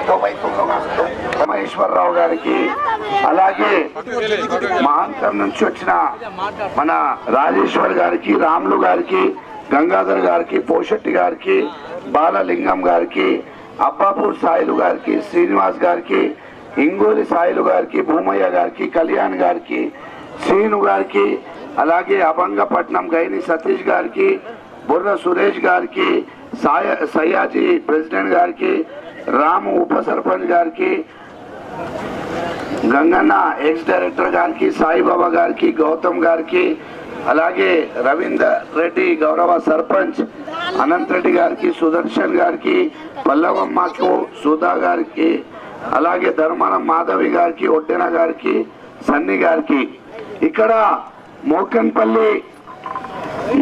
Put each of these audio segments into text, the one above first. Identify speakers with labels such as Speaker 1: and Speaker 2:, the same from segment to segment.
Speaker 1: అది మహేశ్వరరావు గారికి అలాగే మహాంతం నుంచి వచ్చిన మన రాజేశ్వర్ గారికి రాములు గారికి గంగాధర్ గారికి పోషెట్టి గారికి బాలలింగం గారికి అబ్బాపూర్ సాయిలు గారికి శ్రీనివాస్ గారికి ఇంగూరి సాయిలు గారికి భూమయ్య గారికి కళ్యాణ్ గారికి శ్రీను గారికి అలాగే అభంగపట్నం గైని సతీష్ గారికి బుర్ర సురేష్ గారికి సాయ సయ్యాజీ ప్రెసిడెంట్ గారికి రాము ఉప సర్పంచ్ గారికి గంగన్న ఎక్స్ డైరెక్టర్ గారికి సాయిబాబా గారికి గౌతమ్ గారికి అలాగే రవీందర్ రెడ్డి గౌరవ సర్పంచ్ అనంత్ రెడ్డి గారికి సుదర్శన్ గారికి పల్లవమ్మకు సుధా గారికి అలాగే ధర్మానం మాధవి గారికి ఒడ్డెన గారికి సన్ని గారికి. ఇక్కడ మోకన్పల్లి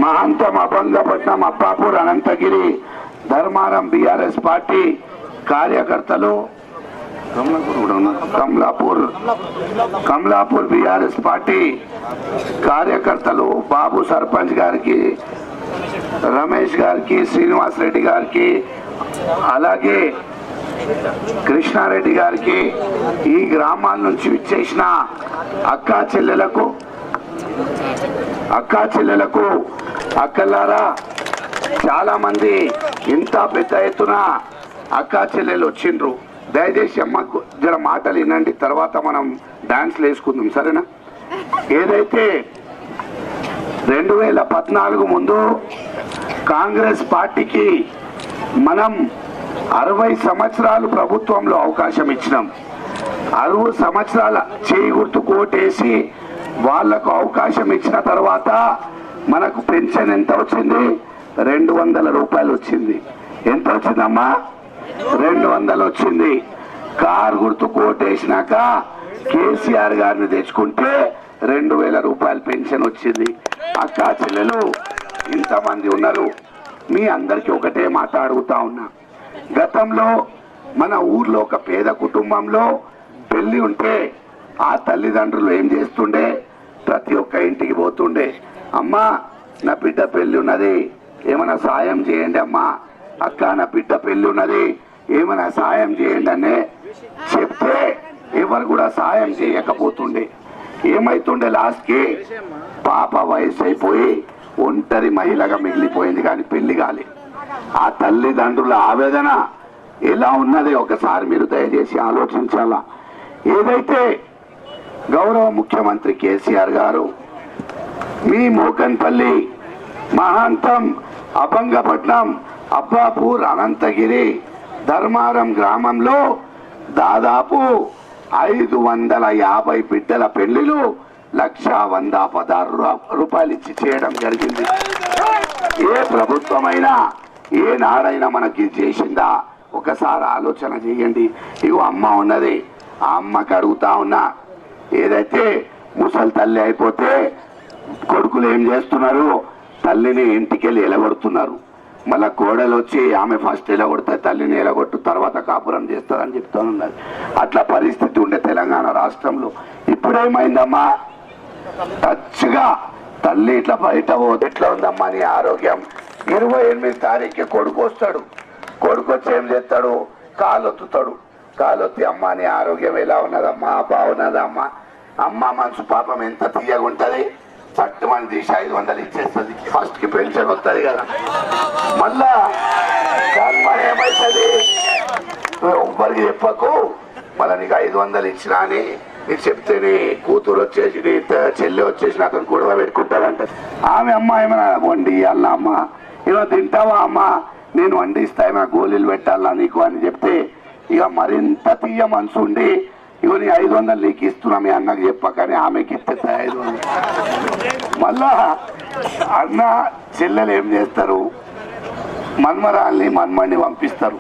Speaker 1: మహాంతం అభంగపట్నం అప్పాపూర్ అనంతగిరి ధర్మారం బీఆర్ఎస్ పార్టీ కార్యకర్తలు కమలాపూర్ కమలాపూర్ కమలాపూర్ బీఆర్ఎస్ పార్టీ కార్యకర్తలు బాబు సర్పంచ్ గారికి రమేష్ గారికి శ్రీనివాస్ రెడ్డి గారికి అలాగే కృష్ణారెడ్డి గారికి ఈ గ్రామాల నుంచి విచ్చేసిన అక్కా చెల్లెలకు అక్కా చెల్లెలకు అక్కలారా చాలా మంది ఇంత పెద్ద ఎత్తున అక్క చెల్లెలు వచ్చిండ్రు. దయచేసి అమ్మకు జర మాటలు వినండి. తర్వాత మనం డాన్స్లు వేసుకుందాం. సరేనా? ఏదైతే రెండు వేల పద్నాలుగు ముందు కాంగ్రెస్ పార్టీకి మనం అరవై సంవత్సరాలు ప్రభుత్వంలో అవకాశం ఇచ్చినాం. అరవై సంవత్సరాల చేయి గుర్తు కోటేసి వాళ్ళకు అవకాశం ఇచ్చిన తర్వాత మనకు పెన్షన్ ఎంత వచ్చింది? రెండు వందల రూపాయలు వచ్చింది. ఎంత వచ్చిందమ్మా? రెండు వందలు వచ్చింది కార్ గుర్తు కోటేసినాక కేసీఆర్ గారిని తెచ్చుకుంటే రెండు వేల రూపాయలు పెన్షన్ వచ్చింది. అక్క చెల్లెలు ఇంతమంది ఉన్నారు. మీ అందరికీ ఒకటే మాట అడుగుతా ఉన్నా. గతంలో మన ఊర్లో ఒక పేద కుటుంబంలో పెళ్ళి ఉంటే ఆ తల్లిదండ్రులు ఏం చేస్తుండే? ప్రతి ఒక్క ఇంటికి పోతుండే. అమ్మా నా బిడ్డ పెళ్ళి ఉన్నది. ఏమైనా సాయం చేయండి అమ్మా. అక్క నా బిడ్డ పెళ్ళి ఉన్నది ఏమైనా సాయం చేయండి అని చెప్తే ఎవరు కూడా సాయం చేయకపోతుండే. ఏమైతుండే లాస్ట్కి పాప వయసు అయిపోయి ఒంటరి మహిళగా మిగిలిపోయింది కానీ పెళ్ళి కాలే. ఆ తల్లిదండ్రుల ఆవేదన ఎలా ఉన్నది ఒకసారి మీరు దయచేసి ఆలోచించాలా. ఏదైతే గౌరవ ముఖ్యమంత్రి కేసీఆర్ గారు మీ మోకన్పల్లి మహాంతం అభంగపట్నం అబ్బాపూర్ అనంతగిరి ధర్మారం గ్రామంలో దాదాపు ఐదు వందల యాభై బిడ్డల పెళ్ళిలు లక్ష వంద పదహారు రూపాయలు ఇచ్చి చేయడం జరిగింది. ఏ ప్రభుత్వమైనా ఏ నాడైనా మనకి చేసిందా? ఒకసారి ఆలోచన చేయండి. ఇగో అమ్మ ఉన్నది. ఆ అమ్మకి అడుగుతా ఉన్నా ఏదైతే ముసలి తల్లి అయిపోతే కొడుకులు ఏం చేస్తున్నారు? తల్లిని ఇంటికెళ్ళి నిలబడుతున్నారు ఎలగొడుతున్నారు. మళ్ళా కోడలు వచ్చి ఆమె ఫస్ట్ ఎలా ఎలగొడితే తల్లిని కొట్టు తర్వాత కాపురం చేస్తారని చెప్తానున్నది అట్లా పరిస్థితి ఉండే తెలంగాణ రాష్ట్రంలో. ఇప్పుడేమైందమ్మా? టచ్గా తల్లి ఇట్లా బయట పోతే ఎట్లా ఉందమ్మా నీ ఆరోగ్యం? ఇరవై ఎనిమిది తారీఖు కొడుకు వస్తాడు. కొడుకు వచ్చి ఏం చేస్తాడు? కాలు కాలొత్తి అమ్మా నీ ఆరోగ్యం ఎలా ఉన్నదమ్మా? బాగున్నదమ్మా అమ్మ? మనసు పాపం ఎంత తీయగా ఉంటది పట్టుమని తీసి ఐదు వందలు ఇచ్చేస్తుంది. ఫస్ట్కి పెన్షన్ వస్తుంది కదా. మళ్ళా ఏమవుతుంది ఒక్కరికి ఎవ్వరికి చెప్పకు. మళ్ళీ నీకు ఐదు వందలు ఇచ్చినా అని నీకు చెప్తే నీ కూతురు వచ్చేసి నీ చెల్లి వచ్చేసి అతను గొడవ పెట్టుకుంటారంట. ఆమె అమ్మ ఏమైనా వండి అల్ల అమ్మ? ఇలా తింటావా అమ్మ? నేను వండిస్తా ఏమైనా గోళీలు పెట్టాలా నీకు అని చెప్తే ఇక మరింత తీయ మనసు ఉండి ఇగో ఐదు వందలు నీకు ఇస్తున్నా మీ అన్నకి చెప్పకని ఆమెకి ఇస్తే ఐదు వందలు. మళ్ళా అన్న చెల్లెలు ఏం చేస్తారు? మన్మరాల్ని మన్మణ్ణి పంపిస్తారు.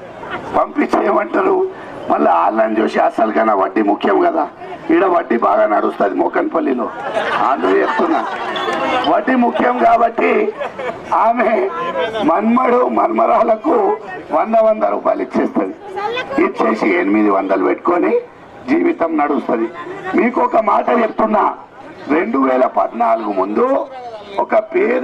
Speaker 1: పంపించి ఏమంటారు? మళ్ళీ వాళ్ళని చూసి అసలు కన్నా వడ్డీ ముఖ్యం కదా? ఈడ వడ్డీ బాగా నడుస్తుంది మోకన్పల్లిలో అందరూ చెప్తున్నా. వడ్డీ ముఖ్యం కాబట్టి ఆమె మన్మడు మన్మరాలకు వంద వంద రూపాయలు ఇచ్చేస్తుంది. ఇచ్చేసి ఎనిమిది వందలు పెట్టుకొని జీవితం నడుస్తుంది. మీకు ఒక మాట చెప్తున్నా. రెండు వేల పద్నాలుగు ముందు ఒక పేద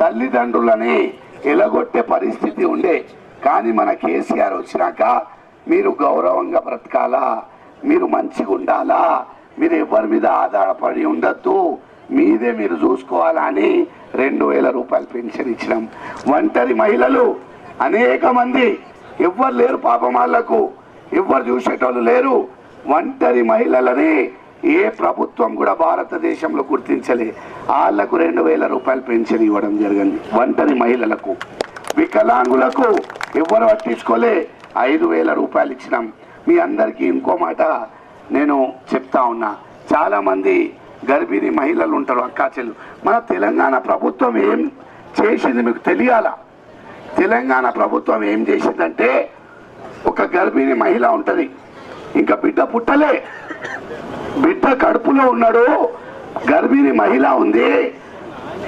Speaker 1: తల్లిదండ్రులని ఎలగొట్టే పరిస్థితి ఉండే. కానీ మన కేసీఆర్ వచ్చినాక మీరు గౌరవంగా బ్రతకాలా? మీరు మంచిగా ఉండాలా? మీరు ఎవరి మీద ఆధారపడి ఉండద్దు? మీదే మీరు చూసుకోవాలా అని రెండు వేల రూపాయలు పెన్షన్ ఇచ్చినాం. ఒంటరి మహిళలు అనేక మంది. ఎవ్వరు లేరు పాపం వాళ్ళకు. ఎవ్వరు చూసేటోళ్ళు లేరు. ఒంటరి మహిళలని ఏ ప్రభుత్వం కూడా భారతదేశంలో గుర్తించలే. వాళ్ళకు రెండు వేల రూపాయలు పెన్షన్ ఇవ్వడం జరిగింది. ఒంటరి మహిళలకు వికలాంగులకు ఎవ్వరు పట్టించుకోలే. ఐదు వేల రూపాయలు ఇచ్చినాం. మీ అందరికీ ఇంకో మాట నేను చెప్తా ఉన్నా. చాలామంది గర్భిణీ మహిళలు ఉంటారు అక్కాచెల్లు మన తెలంగాణ ప్రభుత్వం ఏం చేసింది మీకు తెలియాలా? తెలంగాణ ప్రభుత్వం ఏం చేసిందంటే ఒక గర్భిణీ మహిళ ఉంటుంది. ఇంకా బిడ్డ పుట్టలే. బిడ్డ కడుపులో ఉన్నాడు. గర్భిణి మహిళ ఉంది.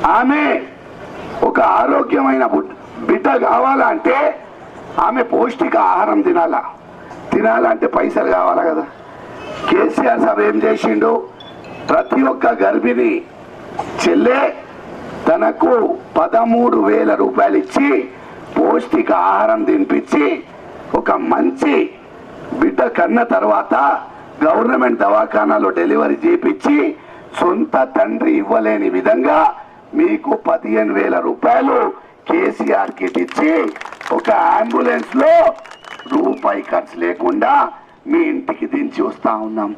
Speaker 1: ఆమె ఒక ఆరోగ్యమైన బిడ్డ కావాలంటే ఆమె పౌష్టిక ఆహారం తినాలా? తినాలంటే పైసలు కావాలా కదా? కేసీఆర్ సార్ ఏం చేసిండు? ప్రతి ఒక్క గర్భిణి చెల్లె తనకు పదమూడు వేల రూపాయలు ఇచ్చి పౌష్టిక ఆహారం తినిపించి ఒక మంచి బిడ్డ కన్న తర్వాత గవర్నమెంట్ దవాఖానాలో డెలివరీ చేపించి సొంత తండ్రి ఇవ్వలేని విధంగా మీకు పదిహేను వేల రూపాయలు కేసీఆర్ కిట్ ఇచ్చి ఒక అంబులెన్స్లో రూపాయి ఖర్చు లేకుండా మీ ఇంటికి దించి వస్తా ఉన్నాం.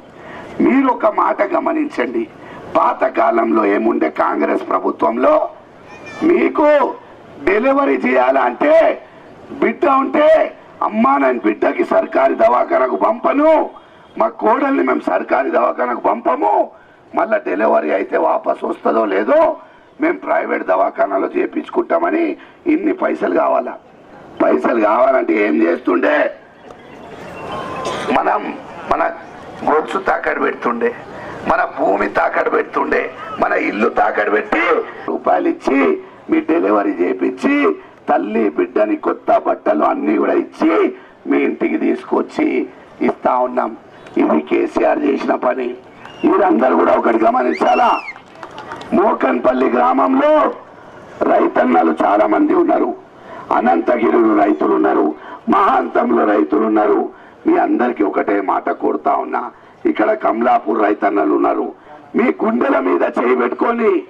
Speaker 1: మీరు ఒక మాట గమనించండి. పాతకాలంలో ఏముండే కాంగ్రెస్ ప్రభుత్వంలో మీకు డెలివరీ చేయాలంటే బిడ్డ ఉంటే అమ్మా నేను బిడ్డకి సర్కారీ దవాఖానకు పంపను. మా కోడల్ని మేము సర్కారీ దవాఖానకు పంపము. మళ్ళా డెలివరీ అయితే వాపస్ వస్తుందో లేదో మేము ప్రైవేట్ దవాఖానాలో చేయించుకుంటామని ఇన్ని పైసలు కావాలా? పైసలు కావాలంటే ఏం చేస్తుండే? మనం మన గొలుసు తాకడి పెడుతుండే. మన భూమి తాకడి పెడుతుండే. మన ఇల్లు తాకడి పెట్టి రూపాయలు ఇచ్చి మీ డెలివరీ చేపించి తల్లి బిడ్డని కొత్త బట్టలు అన్ని కూడా ఇచ్చి మీ ఇంటికి తీసుకొచ్చి ఇస్తా ఉన్నాం. ఇది కేసీఆర్ చేసిన పని. మీరందరూ కూడా ఒకటి గమనించాలా? మోకన్పల్లి గ్రామంలో రైతన్నలు చాలా మంది ఉన్నారు. అనంతగిరిలో రైతులు ఉన్నారు. మహాంతంలో రైతులు ఉన్నారు. మీ అందరికి ఒకటే మాట కోరుతా ఉన్నా. ఇక్కడ కమలాపూర్ రైతన్నలు ఉన్నారు. మీ గుండెల మీద చేయి పెట్టుకొని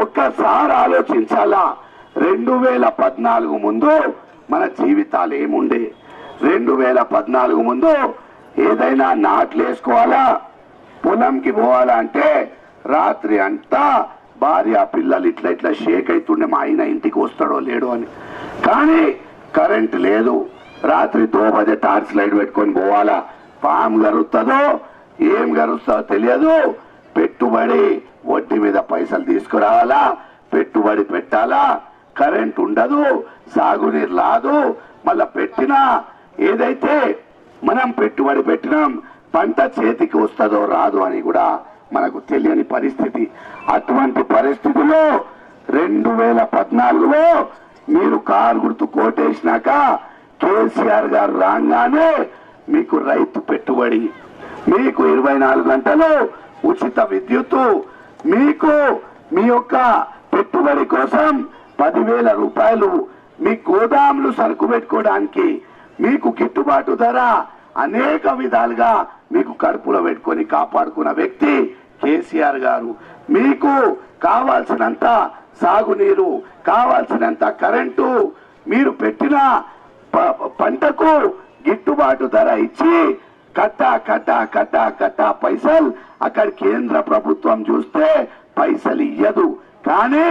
Speaker 1: ఒక్కసారి ఆలోచించాలా? రెండు వేల పద్నాలుగు ముందు మన జీవితాలు ఏముండే? రెండు వేల పద్నాలుగు ముందు ఏదైనా నాట్లు వేసుకోవాలా పొలంకి పోవాలా అంటే రాత్రి అంతా భార్య పిల్లలు ఇట్లా ఇట్లా షేక్ అవుతుండే మా ఆయన ఇంటికి వస్తాడో లేడో అని. కానీ కరెంట్ లేదు. రాత్రి దోబదే టార్చ్ లైట్ పెట్టుకొని పోవాలా? పాము గరుస్తుందో ఏం గరుస్తుందో తెలియదు. పెట్టుబడి వడ్డీ మీద పైసలు తీసుకురావాలా? పెట్టుబడి పెట్టాలా? కరెంట్ ఉండదు సాగునీరు రాదు మళ్ళా పెట్టినా ఏదైతే మనం పెట్టుబడి పెట్టినాం పంట చేతికి వస్తుందో రాదు అని కూడా మనకు తెలియని పరిస్థితి. అటువంటి పరిస్థితిలో రెండు వేల పద్నాలుగులో మీరు కారు గుర్తు కోటేసినాక కేసీఆర్ గారు రాగానే మీకు రైతు పెట్టుబడి మీకు ఇరవై నాలుగు గంటలు ఉచిత విద్యుత్తు మీకు మీ యొక్క పెట్టుబడి కోసం పదివేల రూపాయలు మీ గోదాములు సరుకు పెట్టుకోవడానికి మీకు గిట్టుబాటు ధర అనేక విధాలుగా మీకు కడుపులో పెట్టుకొని కాపాడుకున్న వ్యక్తి కేసీఆర్ గారు. మీకు కావాల్సినంత సాగునీరు కావాల్సినంత కరెంటు మీరు పెట్టిన ప- పంటకు గిట్టుబాటు ధర ఇచ్చి కట్ట కట్ట కట్ట కట్ట పైసలు అక్కడ కేంద్ర ప్రభుత్వం చూస్తే పైసలు ఇయ్యదు. కానీ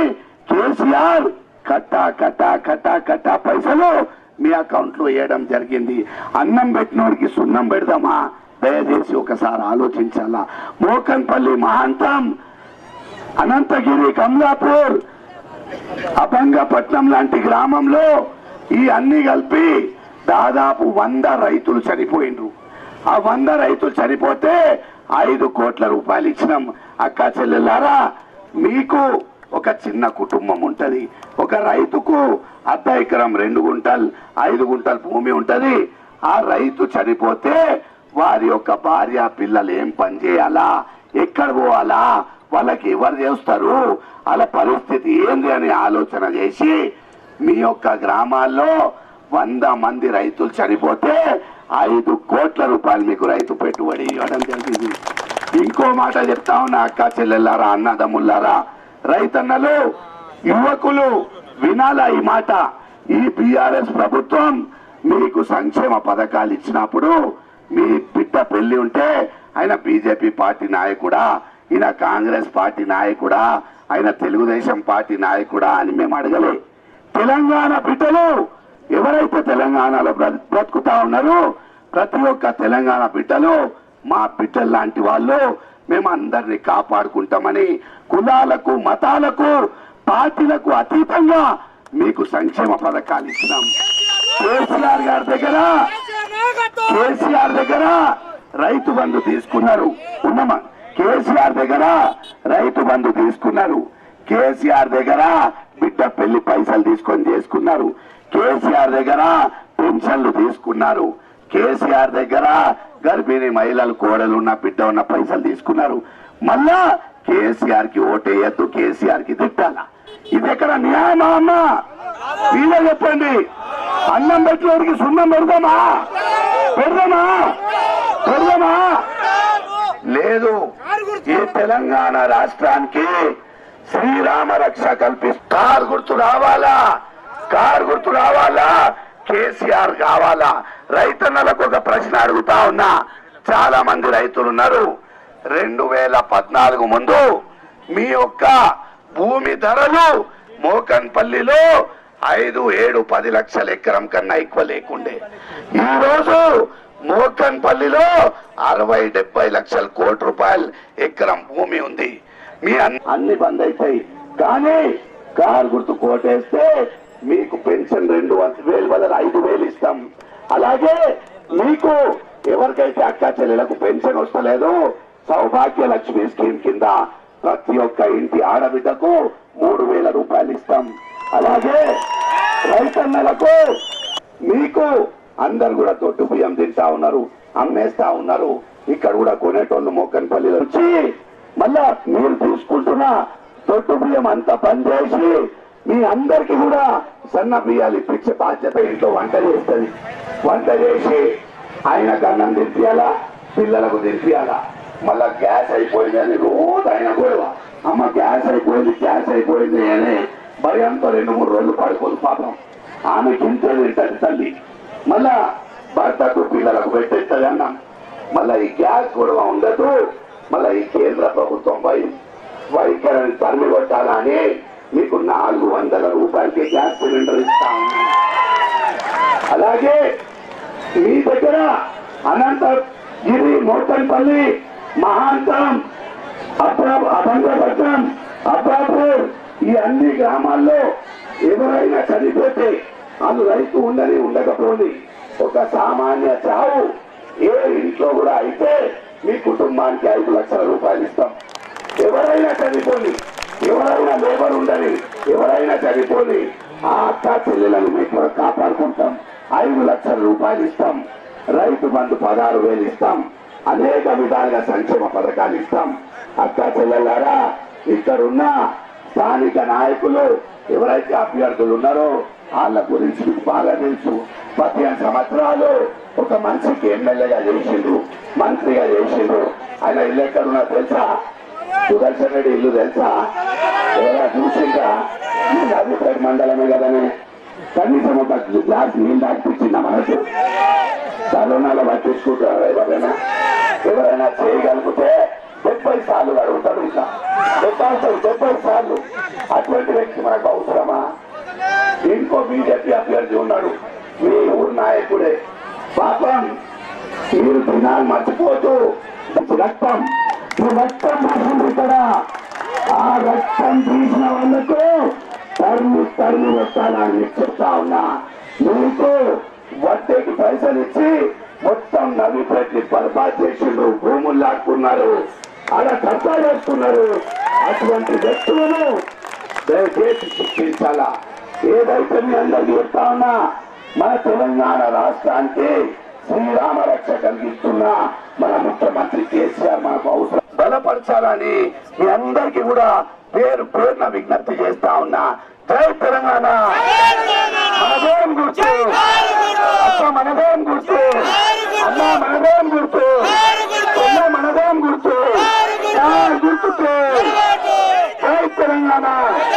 Speaker 1: కేసీఆర్ కట్ట కట్ట కట్ట కట్ట పైసలు మీ అకౌంట్లో వేయడం జరిగింది. అన్నం పెట్టినోడికి సున్నం పెడదామా? దయచేసి ఒకసారి ఆలోచించాలా? మోకన్పల్లి మహాంతం అనంతగిరి కమలాపూర్ అభంగపట్నం లాంటి గ్రామంలో ఈ అన్ని కలిపి దాదాపు వంద రైతులు చనిపోయిండ్రు. ఆ వంద రైతులు చనిపోతే ఐదు కోట్ల రూపాయలు ఇచ్చినాం. అక్క చెల్లెలారా మీకు ఒక చిన్న కుటుంబం ఉంటుంది. ఒక రైతుకు అర్ధ ఎకరం రెండు గుంటలు ఐదు గుంటల భూమి ఉంటుంది. ఆ రైతు చనిపోతే వారి యొక్క భార్య పిల్లలు ఏం పని చేయాలా? ఎక్కడ పోవాలా? వాళ్ళకి ఎవరు చేస్తారు? వాళ్ళ పరిస్థితి ఏంది అని ఆలోచన చేసి మీ యొక్క గ్రామాల్లో వంద మంది రైతులు చనిపోతే ఐదు కోట్ల రూపాయలు మీకు రైతు పెట్టుబడి ఇవ్వడం జరిగింది. ఇంకో మాట చెప్తా ఉన్నా అక్క చెల్లెల్లారా అన్నదమ్ముల్లారా. రైతన్నలు యువకులు వినాలా ఈ మాట? ఈ బిఆర్ఎస్ ప్రభుత్వం మీకు సంక్షేమ పథకాలు ఇచ్చినప్పుడు మీ బిడ్డ పెళ్ళి ఉంటే ఆయన బీజేపీ పార్టీ నాయకుడా? ఈయన కాంగ్రెస్ పార్టీ నాయకుడా? ఆయన తెలుగుదేశం పార్టీ నాయకుడా అని మేము అడగలే. తెలంగాణ బిడ్డలు ఎవరైతే తెలంగాణలో బ్రతుకుతా ఉన్నారో ప్రతి ఒక్క తెలంగాణ బిడ్డలు మా బిడ్డలు లాంటి వాళ్ళు మేము అందరినీ కాపాడుకుంటామని కులాలకు మతాలకు పార్టీలకు అతీతంగా మీకు సంక్షేమ పథకాలు ఇచ్చినాం కేసీఆర్ గారి దగ్గర కేసీఆర్ దగ్గర రైతు బంధు తీసుకున్నారు. ఉన్నమా? కేసీఆర్ దగ్గర రైతు బంధు తీసుకున్నారు. కేసీఆర్ దగ్గర బిడ్డ పెళ్ళి పైసలు తీసుకొని చేసుకున్నారు. కేసీఆర్ దగ్గర పెన్షన్లు తీసుకున్నారు. కేసీఆర్ దగ్గర గర్భిణీ మహిళలు కోడలు ఉన్న బిడ్డ ఉన్న పైసలు తీసుకున్నారు. మళ్ళా కేసీఆర్కి ఓటేయద్దు కేసీఆర్కి తిట్టాల? ఇది ఎక్కడ న్యాయమా అమ్మా? మీరే చెప్పండి. అన్నం పెట్టినోడికి సున్నం పెడదామా? పెడదామా? పెడదామా? లేదు. ఈ తెలంగాణ రాష్ట్రానికి శ్రీరామ రక్ష కల్పిస్తారు గుర్తు రావాలా? కారు గుర్తు రావాలా? కేసీఆర్ కావాలా? రైతన్నలకు ఒక ప్రశ్న అడుగుతా ఉన్నా. చాలా మంది రైతులు ఉన్నారు. రెండు వేల పద్నాలుగు ముందు మీ యొక్క భూమి ధరలు మోకన్పల్లిలో ఐదు ఏడు పది లక్షల ఎకరం కన్నా ఎక్కువ లేకుండే. ఈ రోజు మోకన్పల్లిలో అరవై డెబ్బై లక్షల కోటి రూపాయలు ఎకరం భూమి ఉంది. మీ అన్ని- అన్ని బంద్ అవుతాయి కానీ కారు గుర్తు కోటేస్తే మీకు పెన్షన్ రెండు వేలు బదులు ఐదు వేలు ఇస్తాం. అలాగే మీకు ఎవరికైతే అక్క చెల్లెలకు పెన్షన్ వస్తలేదు సౌభాగ్య లక్ష్మి స్కీమ్ కింద ప్రతి ఒక్క ఇంటి ఆడబిడ్డకు మూడు వేల రూపాయలు ఇస్తాం. అలాగే రైతన్నలకు మీకు అందరు కూడా తొట్టు బియ్యం తింటా ఉన్నారు అమ్మేస్తా ఉన్నారు. ఇక్కడ కూడా కొనేటోళ్ళు మోకన్పల్లి వచ్చి మళ్ళా మీరు తీసుకుంటున్న తొట్టు బియ్యం అంతా పనిచేసి మీ అందరికి కూడా సన్న బియ్యాలు ఇప్పించే బాధ్యత ఇంట్లో వంట చేస్తుంది. వంట చేసి ఆయనకు అన్నం తినిపియాలా పిల్లలకు దింపియాలా మళ్ళా గ్యాస్ అయిపోయింది అని రోజు ఆయన గొడవ. అమ్మ గ్యాస్ అయిపోయింది గ్యాస్ అయిపోయింది అని భయంతో రెండు మూడు రోజులు పడుకోదు పాపం. ఆమె ఇంత తింటది తల్లి. మళ్ళా భర్తకు పిల్లలకు పెట్టేస్తుంది అన్నం. మళ్ళా ఈ గ్యాస్ గొడవ ఉండదు. మళ్ళా ఈ కేంద్ర ప్రభుత్వం వై వైఖరిని తరిమి కొట్టాలని మీకు నాలుగు వందల రూపాయలకి గ్యాస్ సిలిండర్ ఇస్తాం అలాగే మీ దగ్గర అనంతగిరి మోటన్పల్లి మహాంతం అభంగపట్నం అబ్బాపూర్ ఈ అన్ని గ్రామాల్లో ఎవరైనా చనిపోతే వాళ్ళు రైతు ఉండని ఉండకపోయింది ఒక సామాన్య చావు ఏ ఇంట్లో కూడా అయితే మీ కుటుంబానికి ఐదు లక్షల రూపాయలు ఇస్తాం. ఎవరైనా చనిపోయింది ఎవరైనా లేబర్ ఉండని ఎవరైనా చనిపోని ఆ అక్క చెల్లెలను మీకు కాపాడుకుంటాం. ఐదు లక్షల రూపాయలు ఇస్తాం. రైతు బంధు పదహారు వేలు ఇస్తాం. అనేక విధాలుగా సంక్షేమ పథకాలు ఇస్తాం. అక్క చెల్లెలారా ఇక్కడున్న స్థానిక నాయకులు ఎవరైతే అభ్యర్థులు ఉన్నారో వాళ్ళ గురించి మీకు బాగా తెలుసు. పదిహేను సంవత్సరాలు ఒక మనిషికి ఎమ్మెల్యేగా చేసిండ్రు మంత్రిగా చేసిండ్రు ఆయన ఇల్లు ఎక్కడున్నా తెలుసా? సుదర్శన్ రెడ్డి ఇల్లు తెలుసా? ఎవరైనా చూసిందా నదిపేట మండలమే కదనే. కనీసం ఒక గ్లాస్ నీళ్ళు దాటిపించిందా మనసు? కరోనాలో పట్టించుకుంటారు ఎవరైనా? ఎవరైనా చేయగలిగితే డెబ్బై సార్లు అడుగుతాడు ఇంకా. డెబ్బై డెబ్బై సార్లు. అటువంటి వ్యక్తి మనకు అవసరమా? ఇంకో బీజేపీ అభ్యర్థి ఉన్నాడు. మీ ఊరు నాయకుడే. పాపం. మీరు దినాలు మర్చిపోతూ. రక్తం. ఈ రక్తం తీసింది ఇక్కడ. ఆ రక్తం తీసిన వాళ్ళకు తరుము తరుము వస్తానని చెప్తా ఉన్నా. నీకు వడ్డీకి పైసలు ఇచ్చి మొత్తం నవి పెట్టి బర్బాద్ చేసిండ్రు. భూములు లాక్కున్నారు. ఆడ కబ్జా చేస్తున్నారు అటువంటి వ్యక్తులను దయచేసి శిక్షించాలా? ఏదైతే మీ అందరికీ చెప్తా ఉన్నా మన తెలంగాణ రాష్ట్రానికి శ్రీరామ రక్ష కలిగిస్తున్న మన ముఖ్యమంత్రి కేసీఆర్ మనకు అవసరం. బలపరచాలని మీ అందరికీ కూడా పేరు పేరున విజ్ఞప్తి చేస్తా ఉన్నా. జై తెలంగాణ. మనదేం గుర్తు. అక్క మనదేం గుర్తు. అమ్మ మనదేం గుర్తు. అమ్మ మనదేం గుర్తు. జై గుర్తుకే. జై తెలంగాణ.